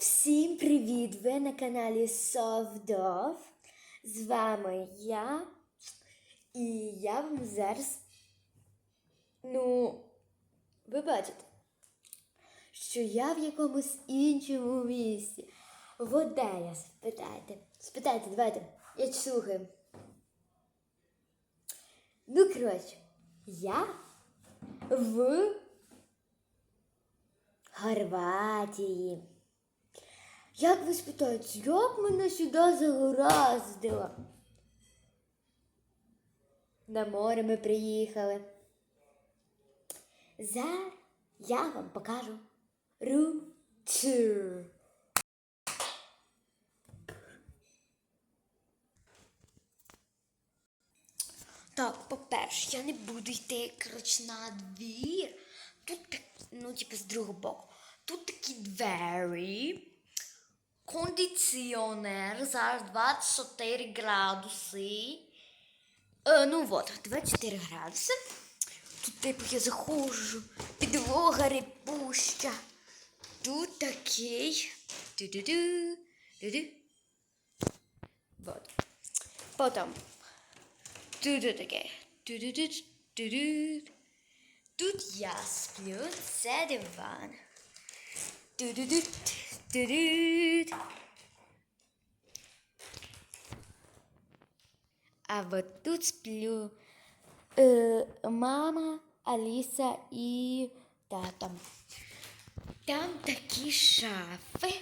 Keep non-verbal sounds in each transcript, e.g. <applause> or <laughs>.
Всім привіт! Ви на каналі Совдов. З вами я. І я вам зараз. Ну, ви бачите, що я в якомусь іншому місці. В Одея, спитайте. Спитайте, давайте. Я слухаю. Ну, коротше, я в Хорватії. Як ви спитаєте, як мене сюди загораздило? На море ми приїхали. Зараз я вам покажу ручу. Так, по-перше, я не буду йти, коротше, на двір. Тут ну, типу, з другого боку. Тут такі двері. Кондиціонер зараз 24 градуси. Е, ну от, 24 градуси. Тут, типу, я заходжу, підлога репуща. Тут такий. Ду-ду-ду, ду-ду. Вот. Потім. Тут таке. Ду-ду-ду, ду-ду. Тут я сплю, це диван. Ду-ду-ду, ду-ду. А вот тут сплю е, мама, Аліса і тата. Там такі шафи.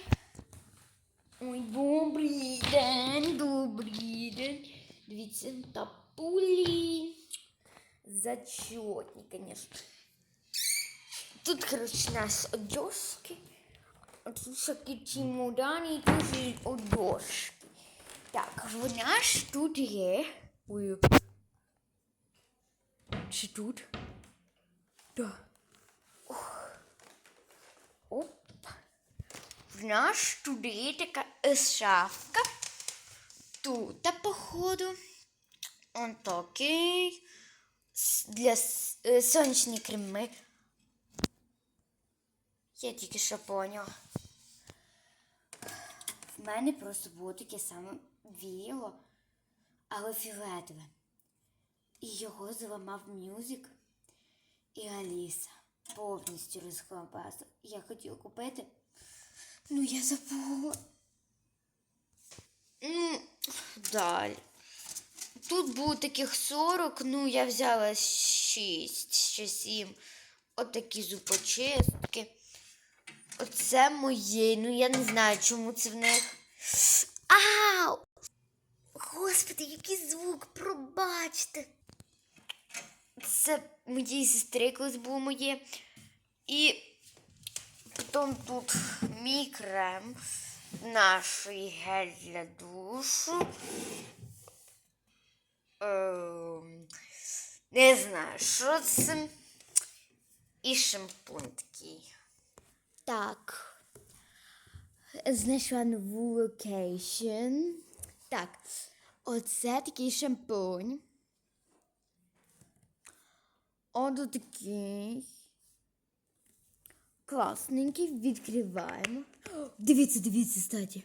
Ой, добрий день, добрий день. Дивіться, тапулі. Зачетні, конечно. Тут, короче, у нас одежки. А тут всякі чемодани тут одежки. Так, в нас тут є. Ой. Чи тут? Да. Ох. Оп. В нас тут є така шафка. Тут, походу. Он такий. Для с- е, сонячні креми. Я тільки що поняв. В мене просто було таке саме віло, але фіолетове. І його зламав мюзик і Аліса. Повністю розхлопасив. Я хотіла купити. Ну, я забула. Ну, далі. Тут було таких 40, ну я взяла 6 чи 7. Отакі зубочистки. Оце моє. Ну я не знаю, чому це в них. Ау! Господи, який звук, пробачте. Це моєї сестри колись було моє. І потім тут мій крем, наш гель для душу. Ем, не знаю, що це. І шампунь такий. Так. Знайшла нову локейшн. Так. Оце такий шампунь. От такий. Класненький. Відкриваємо. О, Дивіться, дивіться, статі.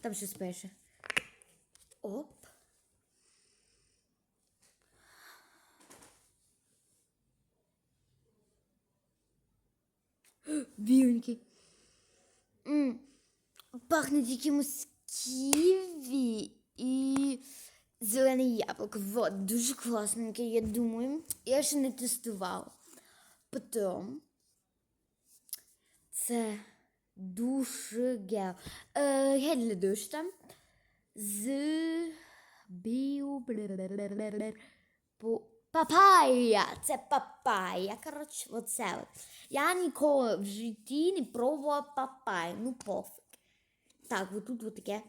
Там щось пише. Оп. Біленький. М, Пахне якимось ківі і зелене яблуко. Вот, дуже класненький, я думаю. Я ще не тестувала. Потім це душ гел. Е, гель для душу там. З біо... По... Папайя! Це папайя. Коротше, оце от. Я ніколи в житті не пробувала папайю. Ну пофіг. Так, от тут от таке.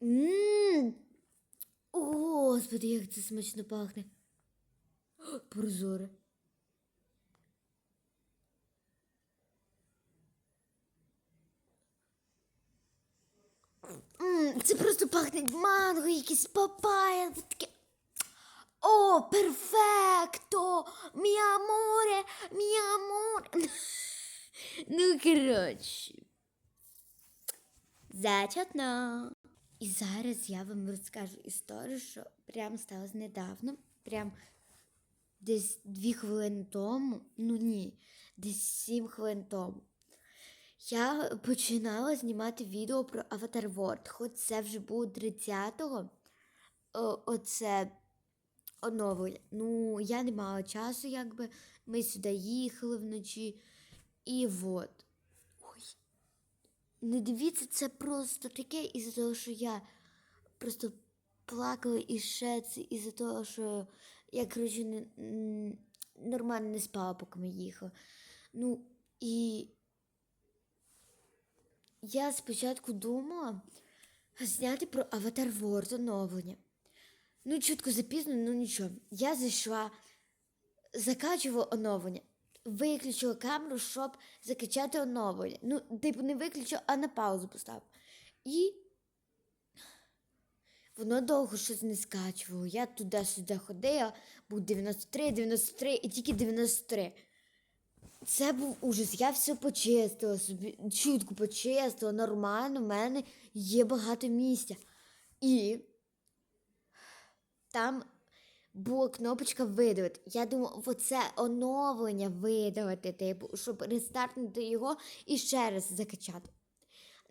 Ммм. Господи, як це смачно пахне. <gasps> Прозоре. Це просто пахне манго, якийсь папая. Таке. О, перфекто! Мі аморе, мі аморе. <laughs> Ну, коротше. Зачетно. І зараз я вам розкажу історію, що прям сталося недавно. Прям десь дві хвилини тому. Ну ні, десь сім хвилин тому. Я починала знімати відео про Avatar World, хоч це вже було 30-го. О, оце оновлення. Ну, я не мала часу, якби ми сюди їхали вночі. І от. Ой. Не дивіться, це просто таке із-за того, що я просто плакала і ще це із-за того, що я, коротше, не, нормально не спала, поки ми їхали. Ну, і я спочатку думала зняти про Avatar World оновлення. Ну, чутко запізно, ну нічого. Я зайшла, закачувала оновлення, виключила камеру, щоб закачати оновлення. Ну, типу, не виключила, а на паузу поставила. І воно довго щось не скачувало. Я туди-сюди ходила, був 93, 93 і тільки 93. Це був ужас. Я все почистила собі, чутку почистила, нормально, в мене є багато місця. І там була кнопочка видалити. Я думала, оце оновлення видалити, типу, щоб рестартнути його і ще раз закачати.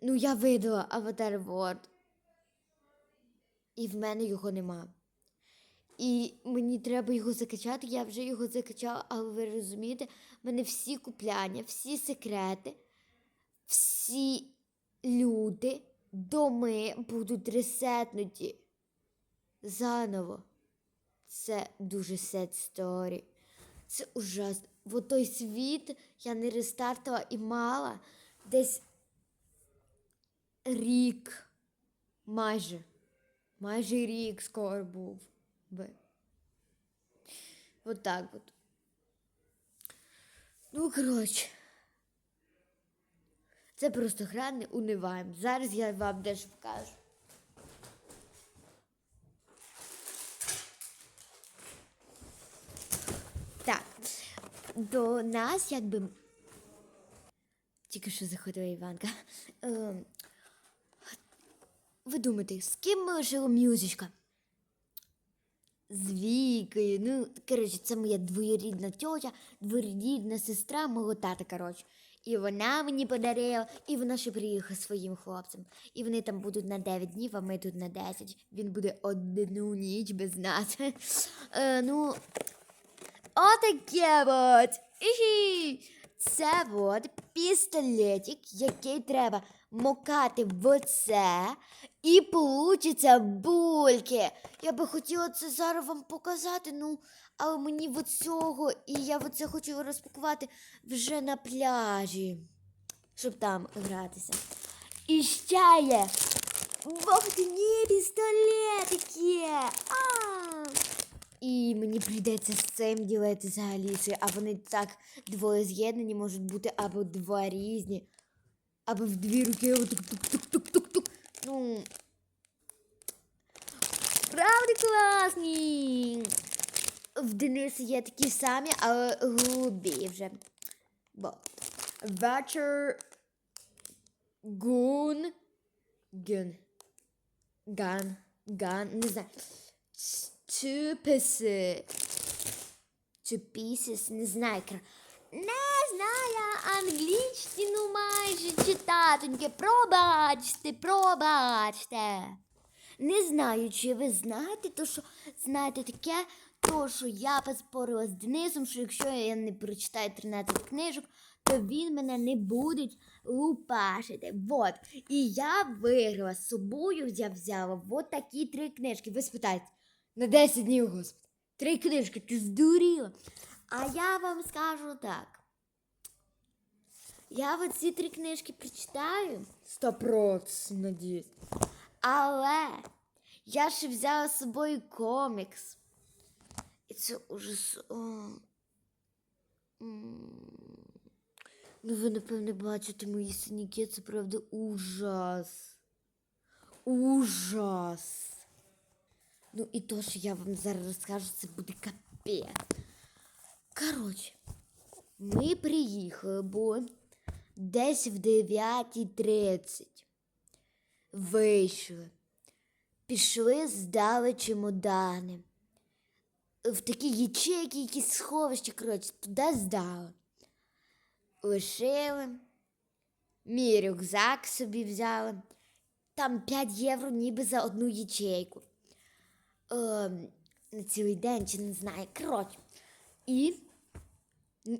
Ну, я видала Avatar World. І в мене його нема. І мені треба його закачати, я вже його закачала, але ви розумієте, в мене всі купляння, всі секрети, всі люди, доми будуть ресетнуті заново. Це дуже sad story. Це ужасно. Бо той світ я не рестартувала і мала десь рік. Майже. Майже рік скоро був би. Вот так от. Ну, коротше. Це просто гра не униваємо. Зараз я вам дещо покажу. Так, до нас якби. Тільки що заходила Іванка. Ем, ви думаєте, з ким жила мюзичка? З Вікою. Ну, коротше, це моя двоюрідна тьотя, двоюрідна сестра мого тата, коротше. І вона мені подарила, і вона ще приїхала своїм хлопцем. І вони там будуть на 9 днів, а ми тут на 10. Він буде одну ніч без нас. <laughs> Е, ну, Отаке от. Іхі. Це от пістолетик, який треба мокати в це, і получиться бульки. Я би хотіла це зараз вам показати, ну, але мені от цього, і я оце хочу розпакувати вже на пляжі, щоб там гратися. І ще є вогні пістолетики. А! І мені прийдеться з цим ділитися Алісою, а вони так двоє з'єднані можуть бути або два різні, або в дві руки тук-тук-тук-тук-тук. Ну. Правда класні. В Дениса є такі самі, але голубі вже. Бо вечір гун. Гун. Ган. Ган. Не знаю. Two pieces. Two pieces. Не знаю. Не знаю англійські, ну майже читатоньки. Пробачте, пробачте. Не знаю, чи ви знаєте, то що знаєте таке, то що я поспорила з Денисом, що якщо я не прочитаю 13 книжок, то він мене не буде лупашити. Вот. І я виграла з собою, я взяла от такі три книжки. Ви спитаєте, на 10 днів, господи. Три книжки, ти здуріла. А я вам скажу так. Я от ці три книжки прочитаю. Сто проц, надіюсь. Але я ще взяла з собою комікс. І це ужас. О. Ну, ви, напевне, бачите мої синяки, це правда ужас. Ужас. Ну і то, що я вам зараз розкажу, це буде капець. Коротше, ми приїхали, бо Десь в 9.30 вийшли. Пішли, здали чемодани. В такі ячейки, якісь сховища, коротше, туди здали. Лишили. Мій рюкзак собі взяли. Там 5 євро ніби за одну ячейку. Ем, на цілий день чи не знаю. Коротше. І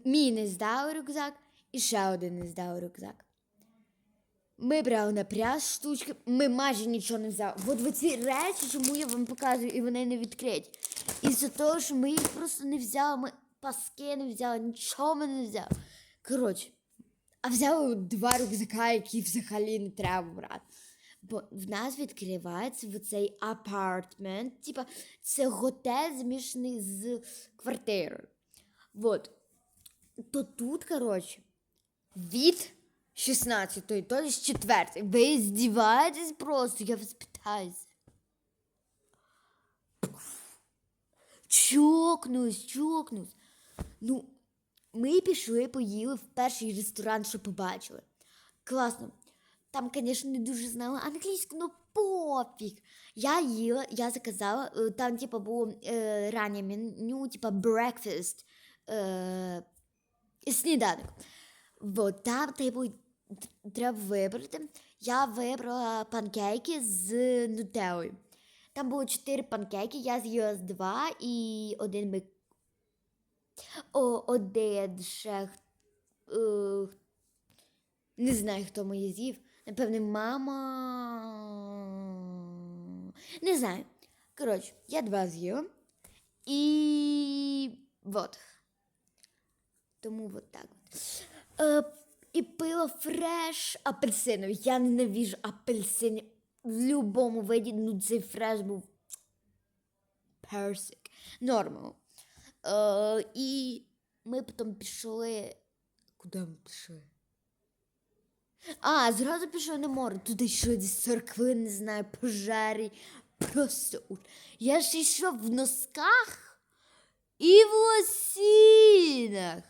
мій не здав рюкзак, і ще один не здав рюкзак. Ми брали на пляж штучки, ми майже нічого не взяли. От ці речі, чому я вам показую, і вони не відкриті. Із-за того, що ми їх просто не взяли, ми паски не взяли, нічого ми не взяли. Коротше, а взяли два рюкзака, які взагалі не треба брати. Бо в нас відкривається в цей апартмент, типа це готель змішаний з квартирою. Вот. То тут, коротше, від 16-ї, то з 4 Ви здіваєтесь просто, я вас питаюся. Чокнусь, чокнусь. Ну, ми пішли, поїли в перший ресторан, що побачили. Класно. Там, звісно, не дуже знала англійську, ну пофіг. Я їла, я заказала, е, там, типа, було е, раннє меню, типа breakfast, е, сніданок. Вот, там типу, треба вибрати. Я вибрала панкейки з нутеллою. Там було чотири панкейки, я з'їла з два і один би. О, один ще. Е, не знаю, хто моє з'їв. Напевне, мама. Не знаю. Коротше, я два з'їла. І. Вот. Тому от так. От. Е, і пиво фреш апельсиновий. Я ненавіжу апельсини в будь-якому виді. Ну, цей фреш був персик. Нормал. Е, і ми потім пішли. Куди ми пішли? А, зразу пішли на море. Туди йшли зі церкви, не знаю, пожарі. Просто. Я ж йшов в носках і в лосінах.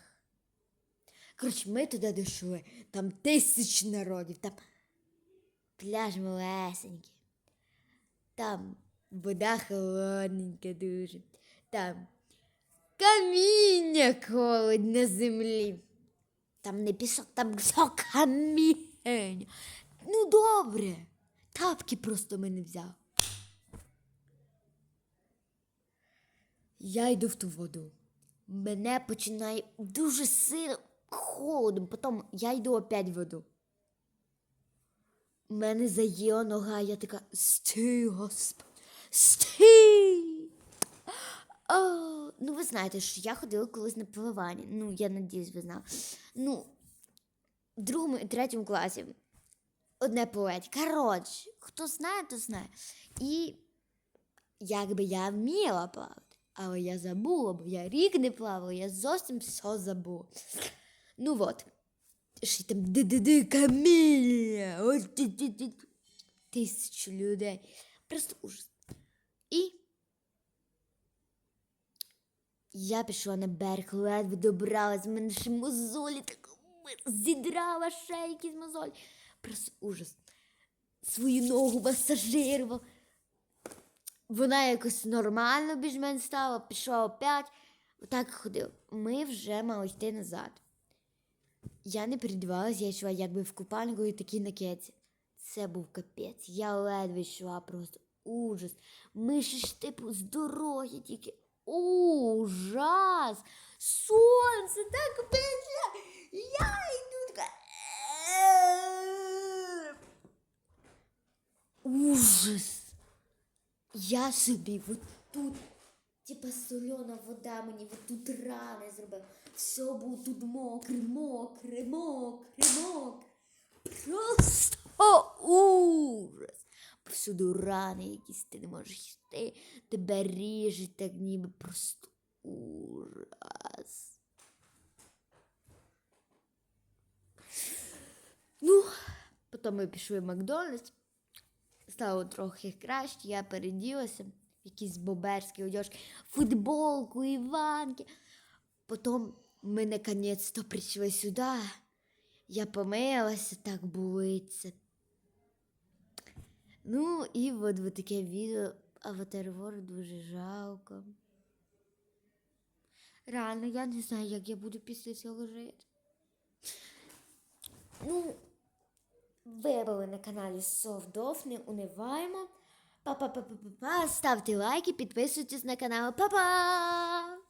Коротше, ми туди дійшли. Там тисяч народів, там пляж малесенький. Там вода холодненька дуже. Там каміння колить на землі. Там не пісок, там все каміння. Ну добре. Тапки просто ми не взяв. Я йду в ту воду. Мене починає дуже сильно холодом. Потім я йду опять в воду. Мене заїла нога, я така стій, господи, стій. О, ну, ви знаєте, що я ходила колись на пливання. Ну, я надіюсь, ви знали. Ну, другому і третьому класі одне плавати. Коротше, хто знає, то знає. І якби я вміла плавати, але я забула, бо я рік не плавала, я зовсім все забула. Ну от. Ще там ди-ди-ди каміння. Тисячу людей. Просто ужас. І я пішла на берег, ледве добралась, в мене ще мозолі так зідрала ще якісь мозолі. Просто ужас. Свою ногу масажирував. Вона якось нормально біж мене стала, пішла опять. Отак ходив. Ми вже мали йти назад. Я не передівалася, я йшла якби в купальнику і такий на кеці. Це був капець. Я ледве йшла просто ужас. Ми ще ж типу з дороги тільки. Ужас! Сонце так пече! Я йду така. Ужас! Я собі от тут, типа сольона вода мені от тут рани зробив. Все було тут мокре, мокре, мокре, мокре. Просто ужас. Повсюду рани якісь, ти не можеш йти, тебе ріжуть, так ніби просто ужас. Ну, потім ми пішли в Макдональдс стало трохи краще, я переділася в якісь боберські одежки, футболку, іванки. Потім ми наконець-то прийшли сюди. Я помилася, так болиться. Ну, і от, от таке відео Аватар Вор дуже жалко. Реально, я не знаю, як я буду після цього жити. Ну, ви були на каналі Совдов, не униваємо. Па-па-па-па-па-па. Ставте лайки, підписуйтесь на канал. Па-па!